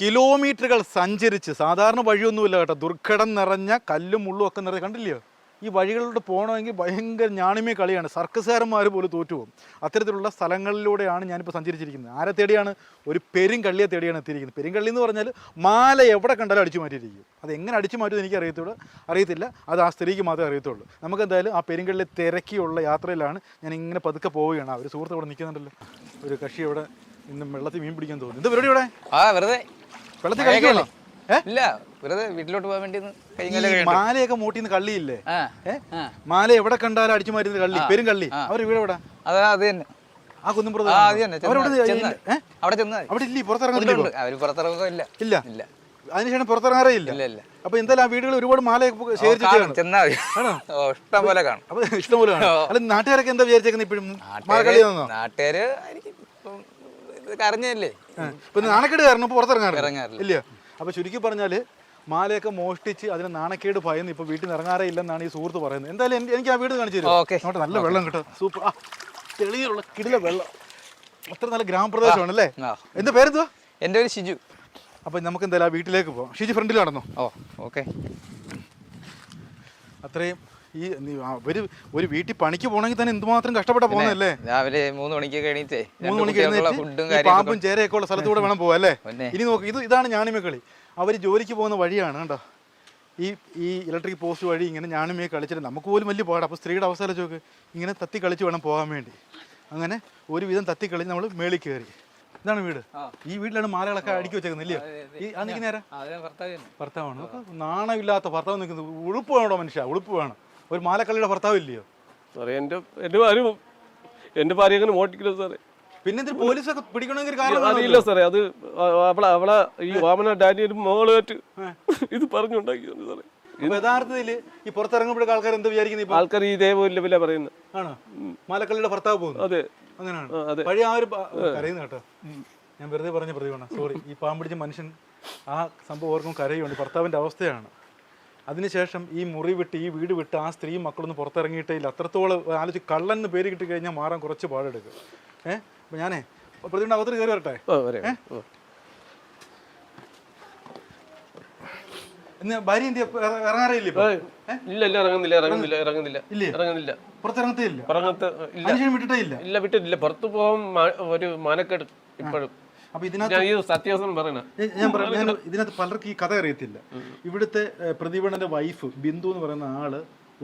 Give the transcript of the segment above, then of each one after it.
കിലോമീറ്ററുകൾ സഞ്ചരിച്ച് സാധാരണ വഴിയൊന്നുമില്ല കേട്ടോ ദുർഘടം നിറഞ്ഞ കല്ലും മുള്ളും ഒക്കെ നിറഞ്ഞ കണ്ടില്ലയോ? ഈ വഴികളിലൂടെ പോകണമെങ്കിൽ ഭയങ്കര ഞാണിമേ കളിയാണ്. സർക്കസുകാരന്മാർ പോലും തോറ്റുപോകും. അത്തരത്തിലുള്ള സ്ഥലങ്ങളിലൂടെയാണ് ഞാനിപ്പോൾ സഞ്ചരിച്ചിരിക്കുന്നത്. ആരെ തേടിയാണ്? ഒരു പെരുങ്കള്ളിയെ തേടിയാണ് എത്തിയിരിക്കുന്നത്. പെരുങ്കള്ളി എന്ന് പറഞ്ഞാൽ മാല എവിടെ കണ്ടാലും അടിച്ചു മാറ്റിയിരിക്കും. അത് എങ്ങനെ അടിച്ചു മാറ്റുമെന്ന് എനിക്ക് അറിയത്തുള്ളൂ അറിയത്തില്ല. അത് ആ സ്ത്രീക്ക് മാത്രമേ അറിയത്തുള്ളൂ. നമുക്ക് എന്തായാലും ആ പെരുങ്കള്ളി തിരക്കിയുള്ള യാത്രയിലാണ് ഞാൻ ഇങ്ങനെ പതുക്കെ പോവുകയാണ്. ഒരു സുഹൃത്ത് അവിടെ നിൽക്കുന്നുണ്ടല്ലോ. ഒരു കക്ഷി ഇവിടെ ഇന്ന് വെള്ളത്തിൽ മീൻ പിടിക്കാൻ തോന്നുന്നു. ഇത് പരിപാടി ഇവിടെ? ആ വെറുതെ. വെള്ളത്തിൽ കളിക്കണോ ഇല്ല വെറുതെ വീട്ടിലോട്ട് പോകാൻ വേണ്ടി മാലയൊക്കെ മൂട്ടിന്ന് കള്ളിയില്ലേ. മാല എവിടെ കണ്ടാലും അടിച്ചു മാറ്റുന്ന കള്ളി പെരും കള്ളി. അവർ ഇവിടെ എവിടെ? അതാ അത് തന്നെ. ആ കുന്നുംപുറത്ത് ചെന്ന് അവിടെ ചെന്ന്. അവിടെ ഇല്ലേ ഉണ്ട്, പുറത്തിറങ്ങുന്നില്ല അവർ ഇല്ല. ഇല്ല. അതിനുശേഷം പുറത്തിറങ്ങാറേ ഇല്ല. ഇല്ല ഇല്ല. അപ്പൊ എന്തായാലും ആ വീടുകൾ ഒരുപാട് മാല ശേഖരിച്ചിട്ടാണ് ഇഷ്ടം പോലെ കാണും. അപ്പൊ ഇഷ്ടംപോലെ കാണും. അല്ല നാട്ടുകാരൊക്കെ എന്താ വിചാരിച്ചേക്കുന്നത് ഇപ്പോഴും? നാട്ടുകാര് കരഞ്ഞല്ലേ? ഇപ്പൊ നാണക്കേട് കാരണം പുറത്തിറങ്ങാറില്ല? ഇറങ്ങാറില്ല. ഇല്ല. അപ്പൊ ചുരുക്കി പറഞ്ഞാൽ മാലയൊക്കെ മോഷ്ടിച്ച് അതിന് നാണക്കേട് ഭയന്ന് ഇപ്പൊ വീട്ടിൽ നിന്ന് ഇറങ്ങാറേ ഇല്ലെന്നാണ് ഈ സുഹൃത്ത് പറയുന്നത്. എന്തായാലും എനിക്ക് ആ വീട് കാണിച്ചു തരും നല്ല വെള്ളം കിട്ടും. സൂപ്പർ. ആ തെളിയുള്ള കിടില വെള്ളം. അത്ര നല്ല ഗ്രാമപ്രദേശമാണ് അല്ലേ എന്ത് പേരെന്തുവാ? എന്റെ പേര് ഷിജു. അപ്പൊ നമുക്ക് എന്തായാലും ആ വീട്ടിലേക്ക് പോവാം. ഷിജു ഫ്രണ്ടിൽ നടന്നു ഓ ഓക്കെ. അത്രയും ഈ ഒരു ഒരു വീട്ടിൽ പണിക്ക് പോകണമെങ്കിൽ തന്നെ എന്തുമാത്രം കഷ്ടപ്പെട്ട പോകുന്നല്ലേ രാവിലെ മൂന്ന് മണിക്ക് കഴിഞ്ഞിട്ടേ മൂന്ന് മണിക്ക് എഴുന്നേറ്റ് പാമ്പും ചേരയൊക്കെ ഉള്ള സ്ഥലത്തൂടെ വേണം പോവാ അല്ലേ? ഇനി നോക്ക് ഇത് ഇതാണ് ഞാനിമേ കളി. അവർ ജോലിക്ക് പോകുന്ന വഴിയാണ് കേട്ടോ ഈ ഈ ഇലക്ട്രിക് പോസ്റ്റ് വഴി ഇങ്ങനെ ഞാണിമേ കളിച്ചിട്ട് നമുക്ക് പോലും വലിയ പാടാം. അപ്പോൾ സ്ത്രീയുടെ അവസ്ഥ ചോക്ക് ഇങ്ങനെ തത്തി കളിച്ച് വേണം പോകാൻ വേണ്ടി. അങ്ങനെ ഒരുവിധം തത്തി കളിച്ച് നമ്മൾ മേളിൽ കയറി. ഇതാണ് വീട്. ഈ വീട്ടിലാണ് മാലകളൊക്കെ അടുക്കി വെച്ചേക്കുന്നത് ഇല്ലയോ? ഈ ആ നിൽക്കുന്ന നേരം. ഭർത്താവാണ്. നാണമില്ലാത്ത ഭർത്താവ് നിൽക്കുന്നത് ഉളുപ്പ് വേണോ മനുഷ്യ? ഉളുപ്പ് വേണം. ഒരു മാലക്കള്ളിയുടെ ഭർത്താവ് ഇല്ലയോ? സാറേ എന്റെ എന്റെ ഭാര്യ എന്റെ ഭാര്യ അങ്ങനെ മോട്ടിക്കില്ല സാറേ. പിന്നെ എന്തിന് പോലീസൊക്കെ പിടിക്കണമെങ്കിൽ കാരണം അറിയില്ല സാറേ അത് അവളെ അവളെ ഈ വാമന ഡാനിയലും മോളുമായിട്ട് ഇത് പറഞ്ഞുണ്ടാക്കിയാണ് സാറേ. അപ്പൊ യഥാർത്ഥത്തിൽ ഈ പുറത്തിറങ്ങുമ്പോഴൊക്കെ ആൾക്കാർ എന്ത് വിചാരിക്കുന്നു ആൾക്കാർ ഇതേപോലെ വില പറയുന്നത് ആണോ? മാലക്കള്ളിയുടെ ഭർത്താവ് പോകുന്നു. അതെ. അങ്ങനെയാണ്. പഴയ ആ ഒരു കരയുന്ന കേട്ടോ. ഞാൻ വെറുതെ പറഞ്ഞ പ്രതികരണം. സോറി. ഈ പാമ്പ് പിടിച്ച മനുഷ്യൻ ആ സംഭവം ഓർക്കും കരയുണ്ട് ഭർത്താവിന്റെ അവസ്ഥയാണ്. അതിനുശേഷം ഈ മുറി വിട്ട് ഈ വീട് വിട്ട് ആ സ്ത്രീയും മക്കളൊന്നും പുറത്തിറങ്ങിയിട്ടേ ഇല്ല. അത്രത്തോളം ആലോചിച്ച് കള്ളൻ എന്ന് പേര് കിട്ടി കഴിഞ്ഞാൽ മാറാൻ കുറച്ച് പാടെടുക്കും ഏഹ് അപ്പൊ ഞാനേ പ്രതിയുടെ അകത്ത് കയറി വരട്ടെ. ഇന്ന് ഭാര്യ എന്ത് ഇറങ്ങാറില്ല ഏ? ഇല്ല ഇല്ല ഇറങ്ങുന്നില്ല ഇറങ്ങുന്നില്ല ഇറങ്ങുന്നില്ല. ഇല്ലേ? ഇറങ്ങുന്നില്ല. പുറത്തിറങ്ങത്തേ ഇല്ല. പുറങ്ങത്ത് ഇല്ല. വിട്ടിട്ടേ ഇല്ല. ഇല്ല വിട്ടിട്ടില്ല. പുറത്തു പോകാൻ ഒരു മാനക്കേട് ഇപ്പോഴും. അപ്പൊ ഇതിനകത്ത് ഞാൻ പറഞ്ഞു ഇതിനകത്ത് പലർക്കും ഈ കഥ അറിയത്തില്ല. ഇവിടുത്തെ പ്രതിഭണന്റെ വൈഫ് ബിന്ദു എന്ന് പറയുന്ന ആൾ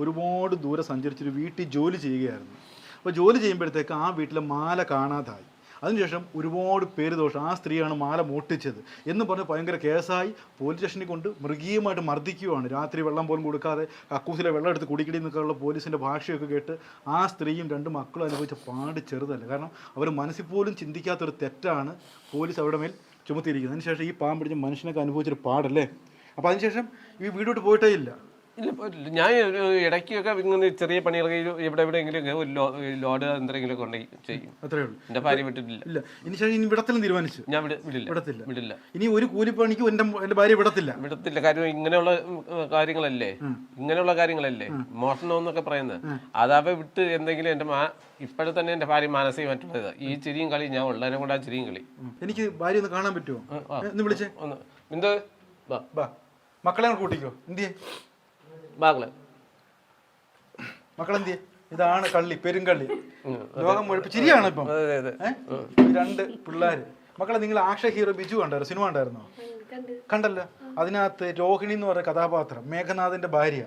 ഒരുപാട് ദൂരെ സഞ്ചരിച്ചൊരു വീട്ടിൽ ജോലി ചെയ്യുകയായിരുന്നു. അപ്പോൾ ജോലി ചെയ്യുമ്പോഴത്തേക്ക് ആ വീട്ടിലെ മാല കാണാതായി. അതിനുശേഷം ഒരുപാട് പേര് ദോഷം. ആ സ്ത്രീയാണ് മാല മോട്ടിച്ചത് എന്ന് പറഞ്ഞ് ഭയങ്കര കേസായി പോലീസ് സ്റ്റേഷനിൽ കൊണ്ട് മൃഗീയമായിട്ട് മർദ്ദിക്കുകയാണ്. രാത്രി വെള്ളം പോലും കൊടുക്കാതെ കക്കൂസിലെ വെള്ളം എടുത്ത് കുടിക്കടി നിൽക്കാനുള്ള പോലീസിന്റെ ഭാഷയൊക്കെ കേട്ട് ആ സ്ത്രീയും രണ്ട് മക്കളും അനുഭവിച്ച പാട് ചെറുതല്ല. കാരണം അവർ മനസ്സിൽ പോലും ചിന്തിക്കാത്തൊരു തെറ്റാണ് പോലീസ് അവരുടെ മേൽ ചുമത്തിയിരിക്കുന്നത്. അതിനുശേഷം ഈ പാമ്പിടിച്ച് പിടിച്ച മനുഷ്യനൊക്കെ അനുഭവിച്ചൊരു പാടല്ലേ? അപ്പോൾ അതിനുശേഷം ഈ വീടോട്ട് പോയിട്ടേ ഇല്ല. ഇല്ല ഞാൻ ഒരു ഇടയ്ക്കൊക്കെ ഇങ്ങനെ ചെറിയ പണികളൊക്കെ ഇവിടെ എവിടെയെങ്കിലും ഒരു ലോഡ് എന്തെങ്കിലും കൊണ്ടുപോയി ചെയ്യും. അത്രേ ഉള്ളൂ. എന്റെ ഭാര്യ വിട്ടിട്ടില്ല. ഇല്ല ഇനി ശേഷം ഇനി വിടത്തിലും തീരുമാനിച്ചു. ഞാൻ വിട വിടില്ല. വിടത്തില്ല. വിടില്ല. ഇനി ഒരു കൂലിപ്പണിക്കും എന്റെ എന്റെ ഭാര്യ വിടത്തില്ല. വിടത്തില്ല. കാര്യം ഇങ്ങനെയുള്ള ഉം, കാര്യങ്ങളല്ലേ? ഇങ്ങനെയുള്ള കാര്യങ്ങളല്ലേ? മോഷണം എന്നൊക്കെ പറയുന്നത്. അതാവെ വിട്ട് എന്തെങ്കിലും എന്റെ മാ ഇപ്പോഴത്തെ തന്നെ എന്റെ ഭാര്യ മാനസികമായിട്ടുള്ളത് ഈ ചിരിയും കളി ഞാൻ ഉള്ളതിനെ കൊണ്ട് ആ ചിരിയും കളി. എനിക്ക് ഭാര്യ ഒന്ന് കാണാൻ പറ്റുമോ ആ. ഏ, ഒന്ന് വിളിച്ചേ. ഒന്ന് എന്ത് ബാ. മക്കളെ കൂട്ടിക്കോ. എന്തിയേ? ബാകളെ മക്കളെന്ത് ഇതാണ് കള്ളി പെരുങ്കള്ളി. ലോകം മുഴുപ്പ് ചിരിയാണ് ഇപ്പം. അതെ അതെ ഏ? ഈ രണ്ട് പിള്ളേര്. മക്കളെ നിങ്ങൾ ആക്ഷ ഹീറോ ബിജു കണ്ടോ സിനിമ ഉണ്ടായിരുന്നോ കണ്ടല്ലോ. അതിനകത്ത് രോഹിണി എന്ന് പറയുന്ന കഥാപാത്രം മേഘനാഥിന്റെ ഭാര്യ.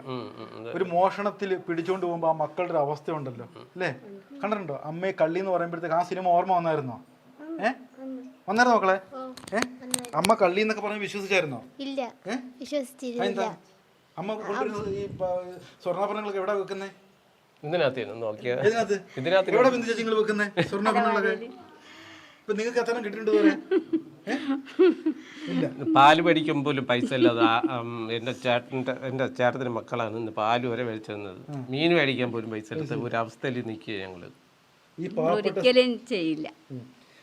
ഒരു മോഷണത്തിൽ പിടിച്ചോണ്ട് പോകുമ്പോ ആ മക്കളുടെ ഒരു അവസ്ഥ ഉണ്ടല്ലോ. അല്ലേ? കണ്ടിട്ടുണ്ടോ? അമ്മയെ കള്ളി എന്ന് പറയുമ്പോഴത്തേക്ക് ആ സിനിമ ഓർമ്മ വന്നായിരുന്നോ? ഏ വന്നായിരുന്നോ മക്കളെ? ഏ അമ്മ കള്ളി എന്നൊക്കെ പറഞ്ഞ് വിശ്വസിച്ചായിരുന്നോ? ഇല്ല. അതെന്താ? അമ്മ ഈ സ്വർണാഭരണങ്ങളൊക്കെ എവിടെ വെക്കുന്നേ? ഇതിനകത്ത് നോക്കിയ. ഇതിനകത്ത്? ഇതിനകത്ത് എവിടെ ചേച്ചി നിങ്ങൾ വെക്കുന്നേ? സ്വർണാഭരണങ്ങളൊക്കെ? ഇപ്പൊ നിങ്ങൾക്ക് എത്ര കിട്ടിയിട്ടുണ്ട് പാൽ പഠിക്കും പോലും പൈസ ഇല്ലാതെ എന്റെ ചേട്ടന്റെ എന്റെ മക്കളാണ് ഇന്ന് പാൽ വരെ മേടിച്ചു തന്നത്. മീൻ മേടിക്കാൻ പോലും പൈസ ഇല്ലാത്ത ഒരു അവസ്ഥയിൽ നിൽക്കുക ഒരിക്കലും ചെയ്യില്ല.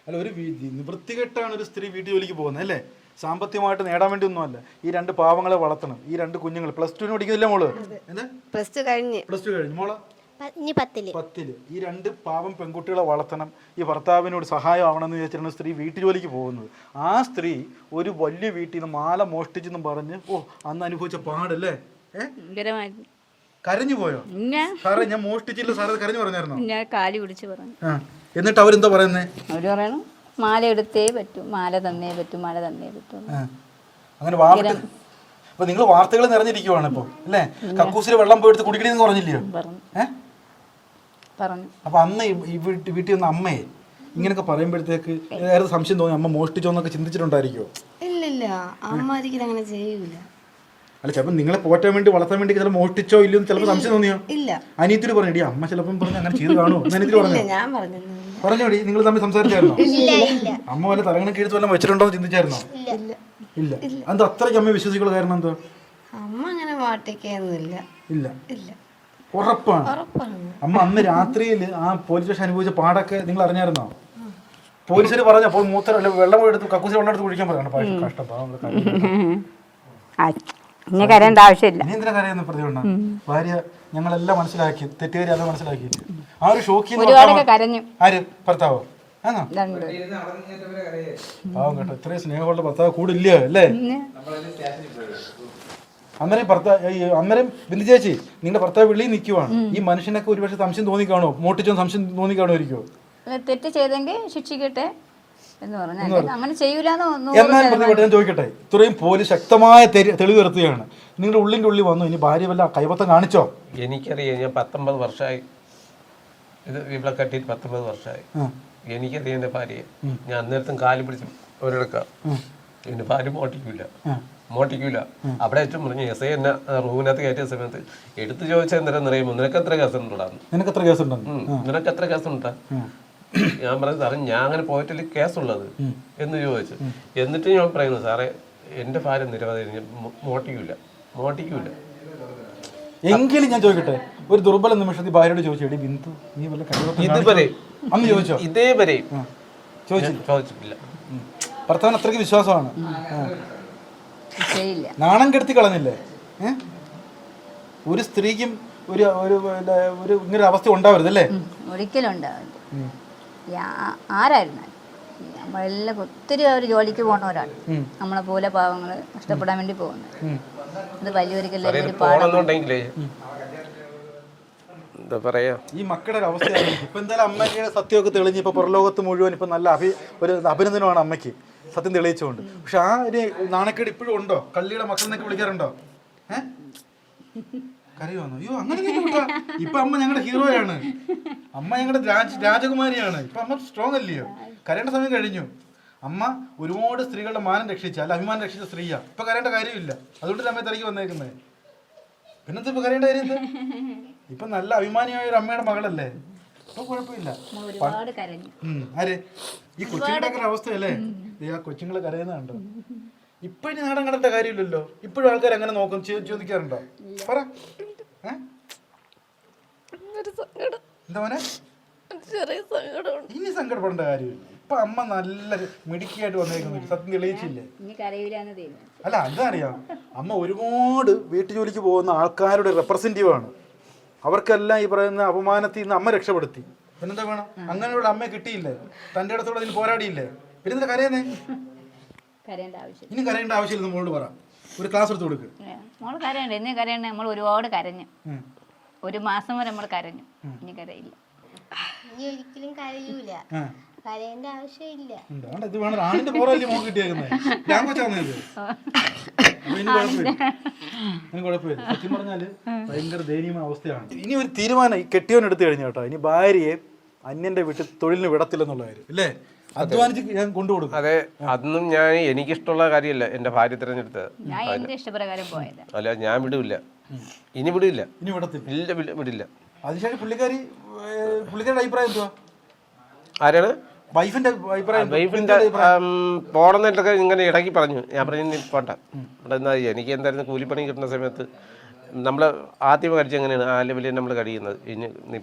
അല്ല ഒരു നിവൃത്തികെട്ടാണ് ഒരു സ്ത്രീ വീട്ടു ജോലിക്ക് പോകുന്നത് അല്ലേ? സാമ്പത്തികമായിട്ട് നേടാൻ വേണ്ടി ഒന്നുമല്ല. ഈ രണ്ട് പാവങ്ങളെ വളർത്തണം. ഈ രണ്ട് കുഞ്ഞുങ്ങൾ പ്ലസ് ടുവിന് പഠിക്കുന്നില്ല മോൾ? എന്താ? പ്ലസ് ടു കഴിഞ്ഞ്. പ്ലസ് ടു കഴിഞ്ഞു. മോൾ? പത്തിൽ. പത്തിൽ. ഈ രണ്ട് പാവം പെൺകുട്ടികളെ വളർത്തണം. ഈ ഭർത്താവിനോട് സഹായം ആവണമെന്ന് വിചാരിച്ചിട്ടാണ് സ്ത്രീ വീട്ടു ജോലിക്ക് പോകുന്നത്. ആ സ്ത്രീ ഒരു വലിയ വീട്ടിൽ നിന്ന് മാല മോഷ്ടിച്ചെന്നും പറഞ്ഞ് ഓ അന്ന് അനുഭവിച്ച പാടല്ലേ? ഏഹ് കരഞ്ഞു പോയോ? സാറേ ഞാൻ മോഷ്ടിച്ചില്ല സാറേ കരഞ്ഞു പറഞ്ഞായിരുന്നു? ഞാൻ കാലി പിടിച്ച് പറഞ്ഞു. എന്നിട്ട് അവരെന്താ പറയുന്നേ? അവർ പറയണം മാല എടുത്തേ പറ്റൂ മാല തന്നേ പറ്റൂ മാല തന്നേ പറ്റൂ. അങ്ങനെ വാർത്ത അപ്പൊ നിങ്ങൾ വാർത്തകൾ നിറഞ്ഞിരിക്കുവാണ് ഇപ്പൊ അല്ലേ? കക്കൂസിൽ വെള്ളം പോയെടുത്ത് കുടിക്കണെന്ന് പറഞ്ഞില്ലയോ? പറഞ്ഞു. പറഞ്ഞു. അപ്പൊ അന്ന് വീട്ടിൽ വന്ന അമ്മയെ ഇങ്ങനെയൊക്കെ പറയുമ്പോഴത്തേക്ക് സംശയം തോന്നി അമ്മ മോഷ്ടിച്ചോന്നൊക്കെ ചിന്തിച്ചിട്ടുണ്ടായിരിക്കോ ഇല്ല ഇല്ലില്ല അമ്മ ഒരിക്കലും അങ്ങനെ ചെയ്യൂല. അല്ല ചിലപ്പോൾ നിങ്ങളെ പോറ്റാൻ വേണ്ടി വളർത്താൻ വേണ്ടി ചിലപ്പോൾ മോഷ്ടിച്ചോ ഇല്ലയോ എന്ന് ചിലപ്പോൾ സംശയം തോന്നിയോ? ഇല്ല. അനിയത്തിൽ പറഞ്ഞു "എടീ, അമ്മ ചിലപ്പം പറഞ്ഞു അങ്ങനെ ചെയ്ത് കാണുമോ എന്ന് അനിയത്തിൽ പറഞ്ഞു? ഞാൻ പറഞ്ഞു പറഞ്ഞോടി നിങ്ങൾ തമ്മിൽ സംസാരിച്ചായിരുന്നോ? ഇല്ല ഇല്ല. അമ്മ വല്ല തലങ്ങനെ കീഴ്ത്ത് വല്ലതും വെച്ചിട്ടുണ്ടോ എന്ന് ചിന്തിച്ചായിരുന്നോ? ഇല്ല. ഇല്ല. അത് അത്രയ്ക്ക് അമ്മ വിശ്വസിക്കുള്ള കാരണം എന്തോ അമ്മ അങ്ങനെ ഇല്ല. ഇല്ല. ഉറപ്പാണ്. അമ്മ അന്ന് രാത്രിയിൽ ആ പോലീസ് സ്റ്റേഷൻ അനുഭവിച്ച പാടൊക്കെ നിങ്ങൾ അറിഞ്ഞായിരുന്നോ? പോലീസിന് പറഞ്ഞു അപ്പോൾ മൂത്ര അല്ല വെള്ളം എടുത്ത് കക്കൂസിൽ വെള്ളം എടുത്ത് കുടിക്കാൻ പറയണം. കഷ്ടപ്പാ. ഇനി കരയേണ്ട ആവശ്യമില്ല. നീ എന്തിനാ കരയുന്ന പ്രതികൊണ്ട ഭാര്യ ഞങ്ങളെല്ലാം മനസ്സിലാക്കി തെറ്റുകാരി അത് മനസ്സിലാക്കി. ആ ഒരു ഷോക്കി ഒരുപാടൊക്കെ കരഞ്ഞു. ആര്? ഭർത്താവോ? ആണോ രണ്ട് പാവം കേട്ടോ ഇത്രയും സ്നേഹമുള്ള ഭർത്താവ് കൂടില്ല അല്ലേ? അന്നേരം ഭർത്താവ് ഈ അന്നേരം ബിന്ദു ചേച്ചി നിങ്ങളുടെ ഭർത്താവ് വെളിയിൽ നിൽക്കുവാണ് ഈ മനുഷ്യനൊക്കെ ഒരുപക്ഷെ സംശയം തോന്നിക്കാണോ? മോട്ടിച്ചോ സംശയം തോന്നിക്കാണോ തോന്നിക്കാണോയിരിക്കോ തെറ്റ് ചെയ്തെങ്കിൽ ശിക്ഷിക്കട്ടെ. എന്ന് അങ്ങനെ ചെയ്യൂലെന്ന് എന്നാൽ പ്രതിപക്ഷം ഞാൻ ചോദിക്കട്ടെ? ഇത്രയും പോലീസ് ശക്തമായ തെളിവ് നിർത്തുകയാണ് നിങ്ങളുടെ ഉള്ളിന്റെ ഉള്ളിൽ വന്നു. ഇനി ഭാര്യ വല്ല കൈവത്തം കാണിച്ചോ? എനിക്കറിയാം. ഞാൻ പത്തൊമ്പത് വർഷമായി. ഇത് ഇവിടെ കെട്ടിയിട്ട് പത്തൊമ്പത് വർഷമായി. എനിക്കറിയാം എന്റെ ഭാര്യയെ. ഞാൻ അന്നേരത്തും കാൽ പിടിച്ച് ഒരെടുക്കാം. എന്റെ ഭാര്യ മോട്ടിക്കൂല മോട്ടിക്കൂല അവിടെ ഏറ്റവും പറഞ്ഞു എസ് ഐ എന്നെ റൂമിനകത്ത് കയറ്റിയ സമയത്ത് എടുത്തു ചോദിച്ചാൽ എന്തെങ്കിലും അറിയുമ്പോൾ നിനക്ക് എത്ര കേസ് നിനക്ക് എത്ര കേസുണ്ടെന്ന് നിനക്ക് എത്ര കേസ് ഉണ്ടാ ഞാൻ പറഞ്ഞു സാറേ ഞാൻ അങ്ങനെ പോയിട്ടില്ല കേസുള്ളത് എന്ന് ചോദിച്ചു. എന്നിട്ട് ഞാൻ പറയുന്നു സാറേ എന്റെ ഭാര്യ നിരവധി മോട്ടിക്കൂല മോട്ടിക്കൂല എങ്കിലും ഞാൻ ചോദിക്കട്ടെ ഒരു ദുർബല നിമിഷത്തിൽ ഭാര്യയോട് ചോദിച്ചു എടി ബിന്ദു നീ വല്ല ഇതുവരെ കാണിച്ചോ?" അന്ന് ചോദിച്ചോ? ഇതേവരെ ചോദിച്ചിട്ടില്ല. ഭർത്താവിന് അത്രയ്ക്ക് വിശ്വാസമാണ്. നാണം കെടുത്തി കളഞ്ഞില്ലേ? ഒരു സ്ത്രീക്കും ഒരു ഒരു ഇങ്ങനെ അവസ്ഥ ഉണ്ടാവരുത് അല്ലേ ഒരിക്കലും ആ- ആരായിരുന്നാലും ഈ നമ്മളെല്ലാം ഒത്തിരി അവർ ജോലിക്ക് പോകുന്നവരാണ് നമ്മളെ പോലെ പാവങ്ങൾ കഷ്ടപ്പെടാൻ വേണ്ടി പോകുന്നത് അത് വലിയൊരിക്കലും എന്താ പറയാ? ഈ മക്കളുടെ ഒരു അവസ്ഥയാണ്. ഇപ്പൊ എന്തായാലും അമ്മയുടെ സത്യമൊക്കെ തെളിഞ്ഞ് ഇപ്പൊ പുറലോകത്ത് മുഴുവൻ ഇപ്പൊ നല്ല അഭി ഒരു അഭിനന്ദനമാണ് അമ്മയ്ക്ക്. സത്യം തെളിയിച്ചുകൊണ്ട്. പക്ഷെ ആ ഒരു നാണക്കേട് ഇപ്പോഴും ഉണ്ടോ? കള്ളിയുടെ മക്കൾ എന്നൊക്കെ വിളിക്കാറുണ്ടോ? ഏഹ് കരയുവാന്നോ അയ്യോ അങ്ങനെ. ഇപ്പൊ അമ്മ ഞങ്ങളുടെ ഹീറോയാണ്. അമ്മ ഞങ്ങളുടെ രാജ രാജകുമാരിയാണ്. ഇപ്പൊ അമ്മ സ്ട്രോങ് അല്ലയോ കരയേണ്ട സമയം കഴിഞ്ഞു. അമ്മ ഒരുപാട് സ്ത്രീകളുടെ മാനം രക്ഷിച്ച അല്ല അഭിമാനം രക്ഷിച്ച സ്ത്രീയാ. ഇപ്പൊ കരയേണ്ട കാര്യമില്ല. അതുകൊണ്ട് അമ്മയെ തിരക്കി വന്നേക്കുന്നത് പിന്നെന്താ ഇപ്പൊ കരയേണ്ട കാര്യം ഇപ്പൊ നല്ല അഭിമാനിയായ ഒരു അമ്മയുടെ മകളല്ലേ? ഇപ്പൊ കുഴപ്പമില്ല. ആര്? ഈ കൊച്ചുങ്ങളുടെ അവസ്ഥയല്ലേ? ആ കൊച്ചുങ്ങൾ കരയുന്നുണ്ടോ ഇപ്പഴും നാടൻ കടേണ്ട കാര്യമില്ലല്ലോ. ഇപ്പോഴും ആൾക്കാർ അങ്ങനെ നോക്കും ചോദിക്കാറുണ്ടോ? പറ ഏ? എന്താ മോനെ? ഇനി സങ്കടപ്പെടേണ്ട കാര്യമില്ല. ഇപ്പൊ അമ്മ നല്ല മിടുക്കിയായിട്ട് വന്നേക്കുന്നു. സത്യം തെളിയിച്ചില്ലേ? അല്ല അതറിയാം. അമ്മ ഒരുപാട് വീട്ടുജോലിക്ക് പോകുന്ന ആൾക്കാരുടെ റെപ്രസെന്റീവ് ആണ്. അവർക്കെല്ലാം ഈ പറയുന്ന അപമാനത്തിൽ നിന്ന് അമ്മ രക്ഷപ്പെടുത്തി. പിന്നെന്താ വേണം? അങ്ങനെയുള്ള അമ്മയെ കിട്ടിയില്ലേ? തന്റെ അടുത്തോടെ അതിൽ പോരാടിയില്ലേ? പിന്നെ കരയുന്നേ? ഇനി കരയേണ്ട ആവശ്യമില്ല നമ്മളോട് പറ. ഒരു ക്ലാസ് എടുത്ത് കൊടുക്ക്. മോൾ കരയണ്ട. ഇന്ന് കരയണ്ട. നമ്മൾ ഒരുപാട് കരഞ്ഞു. ഒരു മാസം വരെ നമ്മൾ കരഞ്ഞു. ഇനി കരയില്ല. ഇനി ഒരിക്കലും കരയൂല. കരയേണ്ട ആവശ്യമില്ല ഇത് വേണം. ആണിന്റെ പോറല്ലേ മോൻ കിട്ടിയേക്കുന്നത് ഞാൻ ഇത്. സത്യം പറഞ്ഞാൽ ഭയങ്കര ദയനീയമായ അവസ്ഥയാണ്. ഇനി ഒരു തീരുമാനം ഈ കെട്ടിയവൻ എടുത്തു കഴിഞ്ഞോട്ടോ കേട്ടോ. ഇനി ഭാര്യയെ അന്യന്റെ വീട്ടിൽ തൊഴിലിന് വിടത്തില്ലെന്നുള്ള കാര്യം. അല്ലേ അധ്വാനിച്ച് ഞാൻ കൊണ്ടുകൊടുക്കും. അതെ അതൊന്നും ഞാൻ എനിക്കിഷ്ടമുള്ള കാര്യമല്ല എന്റെ ഭാര്യ തിരഞ്ഞെടുത്തത്. ഞാൻ ഇഷ്ടപ്രകാരം പോയത്. അല്ല ഞാൻ വിടില്ല. ഇനി വിടില്ല. ഇനി വിടത്തില്ല. ഇല്ല വിട- വിടില്ല. അതിനുശേഷം പുള്ളിക്കാരി ഏർ, പുള്ളിക്കാരുടെ അഭിപ്രായം എന്തുവാ? ആരാണ്? വൈഫിന്റെ അഭിപ്രായം എന്തുവാ? വൈഫിന്റെ പോണെന്നിട്ടൊക്കെ ഇങ്ങനെ ഇടയ്ക്ക് പറഞ്ഞു. ഞാൻ പറഞ്ഞു നീ പോണ്ട. ഇവിടെ എനിക്ക് എന്തായിരുന്നു കൂലിപ്പണി കിട്ടുന്ന സമയത്ത് നമ്മൾ ആദ്യം കഴിച്ച എങ്ങനെയാണ്? ആ ലെവലിൽ നമ്മൾ കഴിയുന്നത് ഇനി നീ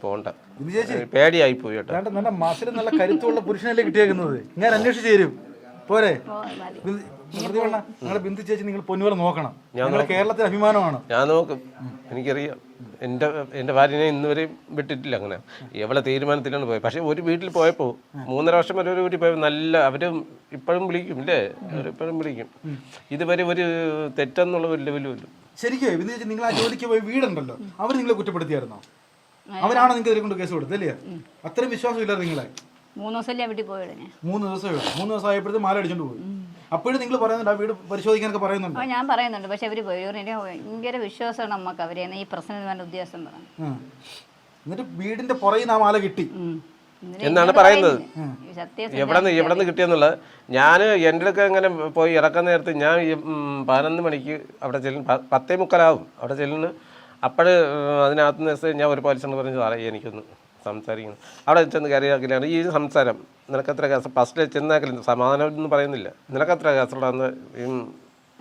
ചേച്ചി പേടിയായി പോയി കേട്ടോ. നല്ല മാസത്തിൽ നല്ല കരുത്തുള്ള പുരുഷനല്ലേ കിട്ടിയേക്കുന്നത്? ഞാൻ അന്വേഷിച്ചു തരും. പോരെ. നിങ്ങളെ ബിന്ദു ചേച്ചി നിങ്ങൾ പൊന്നുപോലെ നോക്കണം. ഞങ്ങളുടെ കേരളത്തിന് അഭിമാനമാണ്. ഞാൻ നോക്കും. എനിക്കറിയാം. എന്റെ എന്റെ ഭാര്യനെ ഇന്നുവരെയും വിട്ടിട്ടില്ല അങ്ങനെ. എവിടെ തീരുമാനത്തിലാണ് പോയത്. പക്ഷേ ഒരു വീട്ടിൽ പോയപ്പോൾ മൂന്നര വർഷം വരെ ഒരു വീട്ടിൽ പോയപ്പോൾ നല്ല അവരും ഇപ്പോഴും വിളിക്കും അല്ലേ അവരിപ്പോഴും വിളിക്കും. ഇതുവരെ ഒരു തെറ്റെന്നുള്ള ഒരു ലെവലും ശരിക്കും ബിന്ദു ചേച്ചി നിങ്ങൾ ആ ജോലിക്ക് പോയി വീടുണ്ടല്ലോ. അവർ നിങ്ങളെ കുറ്റപ്പെടുത്തിയായിരുന്നോ? അവരാണോ നിങ്ങൾക്ക് ഇതിനെ കൊണ്ട് കേസ് കൊടുത്തത് അല്ലേ? അത്രയും വിശ്വാസം ഇല്ലാതെ നിങ്ങളെ. മൂന്ന് ദിവസം വീട്ടിൽ പോയത് മൂന്ന് ദിവസം മൂന്ന് ദിവസം ആയപ്പോഴത്തെ മാല അടിച്ചോണ്ട് പോയി. അപ്പോഴും നിങ്ങൾ പറയുന്നുണ്ട് ആ വീട് പരിശോധിക്കാനൊക്കെ പറയുന്നുണ്ട്. ഞാൻ പറയുന്നുണ്ട്. പക്ഷെ അവർ ഭയങ്കര വിശ്വാസമാണ് നമുക്ക് അവരെ ഈ പ്രശ്നം ഉദ്യോഗസ്ഥൻ പറഞ്ഞു. എന്നിട്ട് വീടിന്റെ പുറകിൽ നിന്ന് ആ മാല കിട്ടി. എന്നാണ് പറയുന്നത്. എവിടെന്ന് എവിടെന്ന് എവിടെ നിന്ന് എവിടെ നിന്ന് കിട്ടിയെന്നുള്ളത്? ഞാൻ എന്റെ അടുക്ക ഇങ്ങനെ പോയി ഇറക്കാൻ നേരത്ത് ഞാൻ പതിനൊന്ന് മണിക്ക് അവിടെ ചെല്ലുന്നു പത്തേ മുക്കാലാവും അവിടെ ചെല്ലുന്നു. അപ്പോൾ അതിനകത്ത് നിന്ന് ഞാൻ ഒരു പോലീസിനോട് പറഞ്ഞു സാറേ എനിക്കൊന്ന് സംസാരിക്കണം അവിടെ ചെന്ന് കയറിയാക്കിലാണ് ഈ സംസാരം. നിനക്കത്ര കേസ് ഫസ്റ്റ് ചെന്നാക്കില്ല സമാധാനം ഒന്നും പറയുന്നില്ല. നിനക്കത്ര കേസുള്ളതെന്ന്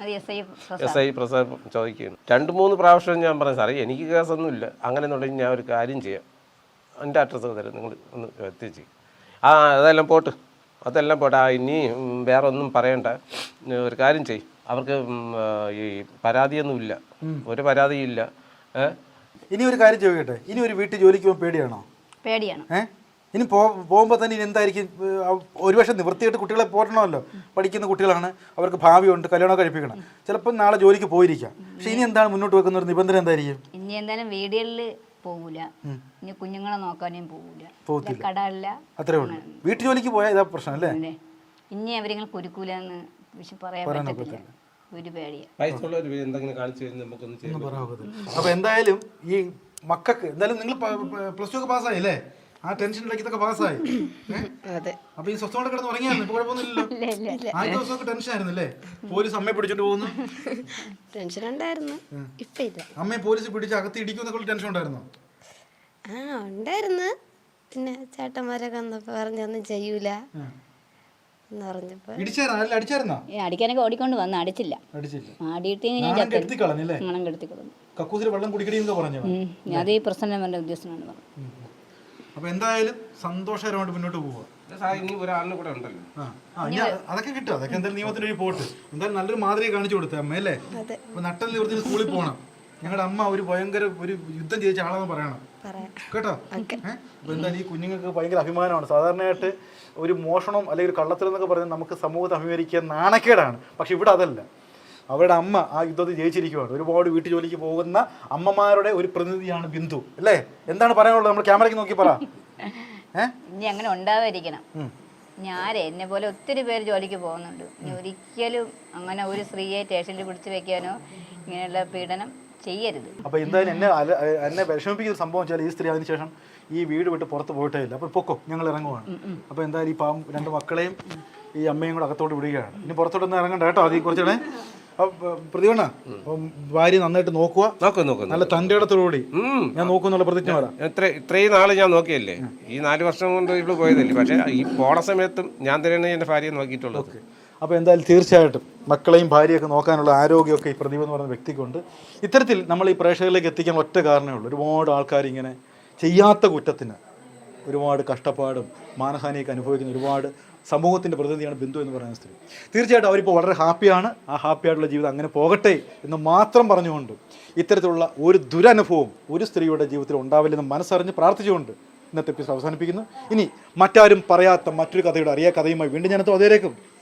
ഈ എസ് ഐ പ്രസാദ്. ചോദിക്കുന്നു. രണ്ട് മൂന്ന് പ്രാവശ്യം ഞാൻ പറഞ്ഞു സാറേ എനിക്ക് കേസൊന്നുമില്ല. അങ്ങനെ എന്നുണ്ടെങ്കിൽ ഞാൻ ഒരു കാര്യം ചെയ്യാം. എന്റെ അഡ്രസ്സ് തരാം. നിങ്ങൾ ഒന്ന് എത്തിച്ച് ആ അതെല്ലാം പോട്ട്. അതെല്ലാം പോട്ടെ. ആ ഇനി വേറെ ഒന്നും പറയണ്ട. ഒരു കാര്യം ചെയ് അവർക്ക് ഈ പരാതിയൊന്നും ഈ പരാതിയൊന്നുമില്ല ഒരു പരാതിയില്ല ഇനി ഒരു കാര്യം ചോദിക്കട്ടെ? ഇനി ഒരു വീട്ടിൽ ജോലിക്ക് പോകാൻ പേടിയാണോ? പേടിയാണ്. ഇനി പോകുമ്പോൾ തന്നെ ഇനി എന്തായിരിക്കും? ഒരു ആ ഒരുപക്ഷെ നിവൃത്തിയായിട്ട് കുട്ടികളെ പോരണമല്ലോ പഠിക്കുന്ന കുട്ടികളാണ്. അവർക്ക് ഭാവിയുണ്ട് കല്യാണം കഴിപ്പിക്കണം. ചിലപ്പോൾ നാളെ ജോലിക്ക് പോയിരിക്കാം. പക്ഷെ ഇനി എന്താണ് മുന്നോട്ട് വെക്കുന്ന ഒരു നിബന്ധന എന്തായിരിക്കും? ഇനി എന്തായാലും വീടുകളിൽ പോകൂല ഇനി കുഞ്ഞുങ്ങളെ നോക്കാനും പോകൂല കടല്ല അത്രേ ഉള്ളൂ. വീട്ടു ജോലിക്ക് പോയാൽ ഇതാ പ്രശ്നം അല്ലേ? ഇനി അവരിങ്ങനെ കുരുക്കൂല എന്ന് പറയാൻ പറ്റത്തില്ല. ഒരു പേടിയാണ് അപ്പൊ എന്തായാലും ഈ മക്കൾക്ക് എന്തായാലും നിങ്ങൾ പ്ലസ് ടു ഒക്കെ പാസ്സായി അല്ലേ ആ ടെൻഷൻ ഇതൊക്കെ പാസ്സായി. അപ്പൊ ഈ സ്വസ്ഥമായിട്ട് കിടന്ന് ഉറങ്ങിയായിരുന്നു ഇപ്പൊ കുഴപ്പമൊന്നുമില്ലല്ലോ. ആദ്യ ദിവസമൊക്കെ ടെൻഷൻ ആയിരുന്നു അല്ലേ പോലീസ് അമ്മയെ പിടിച്ചോണ്ട് പോകുന്നു. ടെൻഷൻ ഉണ്ടായിരുന്നു ഇപ്പൊ ഇല്ല. അമ്മയെ പോലീസ് പിടിച്ച് അകത്ത് ഇടിക്കുന്നൊക്കെ ടെൻഷൻ ഉണ്ടായിരുന്നോ? ആ ഉണ്ടായിരുന്നു. പിന്നെ ചേട്ടന്മാരൊക്കെ വന്നപ്പോ പറഞ്ഞൊന്നും ചെയ്യൂല. അടിക്കാനൊക്കെ ഓടിക്കൊണ്ട് വന്ന് അടിച്ചില്ല. അടിച്ചില്ല. കളഞ്ഞല്ലേ മണം കെടുത്തി പറഞ്ഞു? അത് ഈ പ്രശ്നം എന്റെ ഉദ്യോഗസ്ഥനാണ് അപ്പൊ എന്തായാലും സന്തോഷകരമായിട്ട് മുന്നോട്ട് പോവുക. അതൊക്കെ കിട്ടും. അതൊക്കെ എന്തായാലും നിയമത്തിന്റെ വഴി പോട്ട്. എന്തായാലും നല്ലൊരു മാതൃക കാണിച്ചു കൊടുത്തേ അമ്മ അല്ലേ? അപ്പൊ നട്ടൽ നിവർത്തി സ്കൂളിൽ പോകണം ഞങ്ങളുടെ അമ്മ ഒരു ഭയങ്കര ഒരു യുദ്ധം ചെയ്ത ആളെന്ന് പറയണം. പറയാം കേട്ടോ? അപ്പൊ എന്തായാലും ഈ കുഞ്ഞുങ്ങൾക്ക് ഭയങ്കര അഭിമാനമാണ്. സാധാരണയായിട്ട് ഒരു മോഷണം അല്ലെങ്കിൽ ഒരു കള്ളത്തരം എന്നൊക്കെ പറഞ്ഞാൽ നമുക്ക് സമൂഹത്തെ അഭിമുഖീകരിക്കാൻ നാണക്കേടാണ്. പക്ഷെ ഇവിടെ അതല്ല. അവരുടെ അമ്മ ആ യുദ്ധത്തിൽ ജയിച്ചിരിക്കുകയാണ് ഒരുപാട് വീട്ടു ജോലിക്ക് പോകുന്ന അമ്മമാരുടെ ഒരു പ്രതിനിധിയാണ് ബിന്ദു. അല്ലേ? എന്താണ് പറയാനുള്ളത്? നമ്മൾ ക്യാമറയ്ക്ക് നോക്കി പറ. ഇനി അങ്ങനെ ഉണ്ടാവാതിരിക്കണം. ഞാൻ എന്നെ പോലെ ഒത്തിരി പേര് ജോലിക്ക് പോകുന്നുണ്ട്. ഒരിക്കലും അങ്ങനെ ഒരു സ്ത്രീയെ സ്റ്റേഷനിൽ പിടിച്ചു വെക്കാനോ ഇങ്ങനെയുള്ള പീഡനം ചെയ്യരുത്. അപ്പൊ എന്തായാലും എന്നെ എന്നെ വിഷമിപ്പിക്കുന്ന സംഭവം വെച്ചാൽ ഈ സ്ത്രീ അതിനുശേഷം ഈ വീട് വിട്ട് പുറത്ത് പോയിട്ടേ ഇല്ല. അപ്പൊ പൊക്കോ ഞങ്ങൾ ഇറങ്ങുവാണ്. അപ്പൊ എന്തായാലും ഈ പാമ്പ് രണ്ട് മക്കളെയും ഈ അമ്മയും കൂടെ അകത്തോട്ട് വിടുകയാണ്. ഇനി പുറത്തോട്ടൊന്നും ഇറങ്ങണ്ട കേട്ടോ അതീ കുറച്ചുകൂടെ പ്രതികരണ ഭാര്യ നന്നായിട്ട് നോക്കുക. നോക്കൂ നോക്കൂ നല്ല തന്റെ ഇടത്തോടുകൂടി ഞാൻ നോക്കുന്നുള്ള പ്രതിജ്ഞ ഇത്ര ഇത്രയും നാൾ ഞാൻ നോക്കിയല്ലേ? ഈ നാല് വർഷം കൊണ്ട് ഇവിടെ പോയതല്ലേ? പക്ഷെ ഈ പോണ സമയത്തും ഞാൻ തന്നെയാണ് എന്റെ ഭാര്യയെ നോക്കിയിട്ടുള്ളത്. അപ്പോൾ എന്തായാലും തീർച്ചയായിട്ടും മക്കളെയും ഭാര്യയൊക്കെ നോക്കാനുള്ള ആരോഗ്യമൊക്കെ ഈ പ്രദീപ് എന്ന് പറയുന്ന വ്യക്തിക്കുണ്ട്. ഇത്തരത്തിൽ നമ്മൾ ഈ പ്രേക്ഷകരിലേക്ക് എത്തിക്കാൻ ഒറ്റ കാരണമേ ഉള്ളൂ. ഒരുപാട് ആൾക്കാർ ഇങ്ങനെ ചെയ്യാത്ത കുറ്റത്തിന് ഒരുപാട് കഷ്ടപ്പാടും മാനഹാനിയൊക്കെ അനുഭവിക്കുന്ന ഒരുപാട് സമൂഹത്തിന്റെ പ്രതിനിധിയാണ് ബിന്ദു എന്ന് പറയുന്ന സ്ത്രീ. തീർച്ചയായിട്ടും അവരിപ്പോൾ വളരെ ഹാപ്പിയാണ്. ആ ഹാപ്പി ആയിട്ടുള്ള ജീവിതം അങ്ങനെ പോകട്ടെ എന്ന് മാത്രം പറഞ്ഞുകൊണ്ട് ഇത്തരത്തിലുള്ള ഒരു ദുരനുഭവം ഒരു സ്ത്രീയുടെ ജീവിതത്തിൽ ഉണ്ടാവില്ലെന്ന് മനസ്സറിഞ്ഞ് പ്രാർത്ഥിച്ചുകൊണ്ട് ഇന്നത്തെ എപ്പിസോഡ് അവസാനിപ്പിക്കുന്നു. ഇനി മറ്റാരും പറയാത്ത മറ്റൊരു കഥയുടെ അറിയാ കഥയുമായി വീണ്ടും ഞാനത് അതേരേക്കും